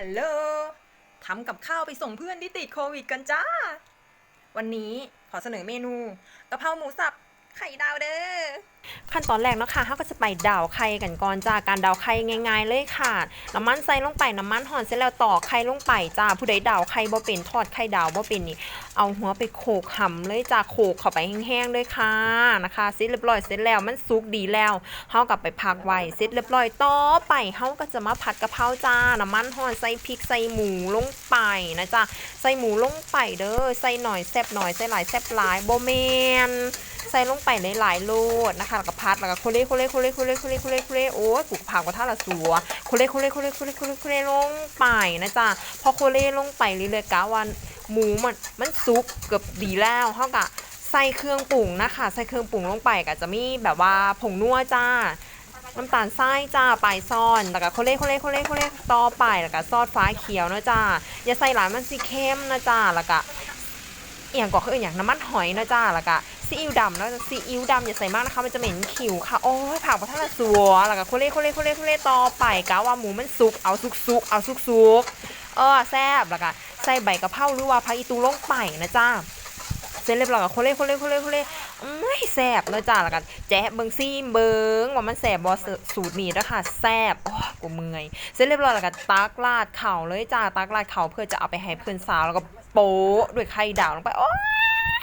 ฮัลโหลทำกับข้าวไปส่งเพื่อนที่ติดโควิดกันจ้า วันนี้ขอเสนอเมนูกะเพราหมูสับ ไข่ดาวเด้อขั้นตอนแรกนะค่ะเขาก็จะไปดาวไข่กันก่อนจ้าการดาวไข่ง่าย ๆ เลยค่ะน้ำมันใส่ลงไปน้ำมันห่อนเสร็จแล้วต่อกไข่ลงไปจ้าผู้ใดดาวไข่บ่เป็นทอดไข่ดาวบ่เป็นนี่เอาหัวไปโขกหำเลยจ้าโขกเข้าไปแห้งๆเลยค่ะนะคะเสร็จเรียบร้อยเสร็จแล้วมันสุกดีแล้วเฮากลับไปพักไว้เสร็จเรียบร้อยต่อไปเฮาก็จะมาผัดกะเพราจ้าน้ำมันห่อนใส่พริกใส่หมูลง ไปนะจ้าใส่หมูลงไปเด้อใส่หน่อยแซบหน่อยใส่หลายแซบหลายโบ่แมนใส่ลงไปในหลายๆโลดนะคะแล้วก็พัดแล้วก็โคเล่โคเล่โคเล่โคเล่โคเล่โคเล่โคเล่โอ้ยปลูกผักกว่าท่าละสัวโคเล่โคเล่โคเล่โคเล่โคเล่โคเล่ลงไปนะจ๊ะพอโคเล่ลงไปเรื่อยๆกะวันหมูมันมันสุกเกือบดีแล้วเท่ากับใส่เครื่องปรุงนะคะ ใส่เครื่องปรุงลงไปก็จะมีแบบว่าผงนัวจ้า น้ำตาลทรายจ้าปลายซ่อนแล้วก็โคเล่โคเล่โคเล่โคเล่ต่อไปแล้วก็ซอสฟ้าเขียวนะจ้าอย่าใส่หลายมันสิเข้มนะจ้าแล้วก็เอหย่างก็คืออย่างน้ำมันหอยนะจ้าแล้วก็ซีอิ๊วดำแล้วก็ซีอิ๊วดำอย่าใส่มากนะคะ มันจะเหม็นขิวค่ะโอ้ยผักประทานละสัวแล้วก็โคเล่โคเล่โคเล่โคเล่ต่อไปกะว่าหมูมันสุกเอาสุกสุกเอาสุกสุกเออแซ่บแล้วก็ใส่ใบกะเพราหรือว่าผักอีตูลงไปนะจ้าเสร็จเรียบร้อยกับโคเล่โคเล่โคเล่โคเล่ แสบเลยจ้าละกัน แจ๊ะเบิงซี่เบิงว่ามันแสบบอสูตรนี้นะคะแสบโอ้กูเมื่อยเสร็จเรียบร้อยละกันตักลาดเข่าเลยจ้าตักลาดเข่าเพื่อจะเอาไปให้เพื่อนสาวแล้วก็โป๊ด้วยไข่ดาวลงไปโอ้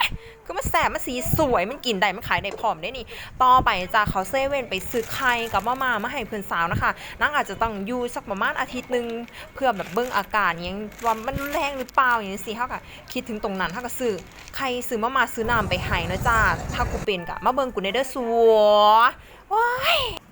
ย ก็มันแสบมันสีสวยมันกินได้มันขายได้พร้อมได้นี่ ต่อไปจากเขาเซเว่นไปซื้อไข่กับมามามาให้เพื่อนสาวนะคะนางอาจจะต้องอยู่สักประมาณอาทิตย์หนึงเพื่อแบบเบิ้งอาการยังว่ามันแรงหรือเปล่าอย่างนี้สิเขาก็คิดถึงตรงนั้นเขาก็ซื้อใครซื้อมามาซื้อน้ำไปให้นะจ้าถ้ากูเป็นกะมาเบิ้งกูในเด้อสัวว้าย